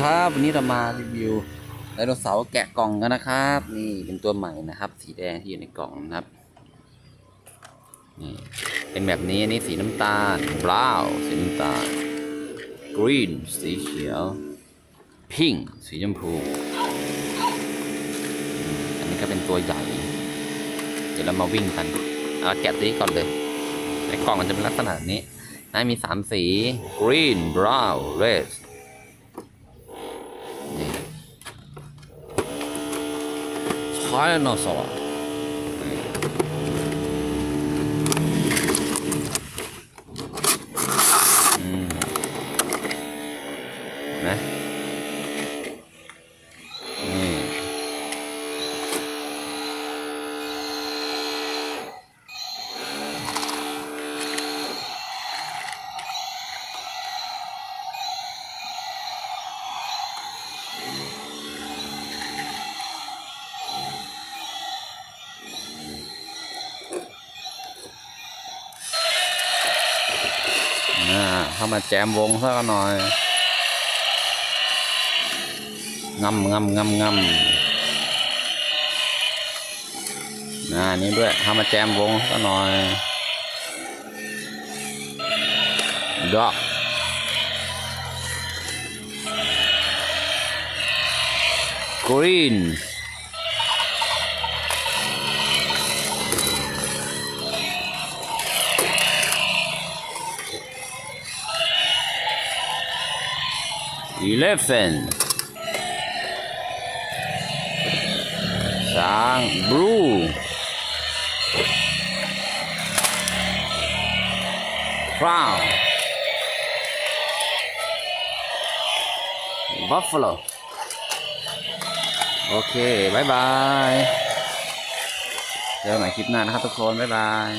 ครับ วันนี้เรามารีวิวไดโนเสาร์แกะกล่องกันนะครับ นี่เป็นตัวใหม่นะครับ สีแดงที่อยู่ในกล่องนะครับนี่เป็นแบบนี้อันนี้สีน้ำตาลบราวสีน้ำตาลกรีนสีเขียวพิงสีชมพูอันนี้ก็เป็นตัวใหญ่ เดี๋ยวเรามาวิ่งกันเอาแกะตัวนี้ก่อนเลยในกล่องมันจะเป็นลักษณะนี้นะมีสามสี green brown red นี่ ไทโนเสา อ่าเข้ามาแจมวงสักหน่อยงำงำงำงำอ่านี่ด้วยเข้ามาแจมวงสักหน่อยดอกกรีน eleven ช้าง blue crown buffalo โอเคบายบาย เจอกันใหม่คลิปหน้านะครับทุกคน บ๊ายบาย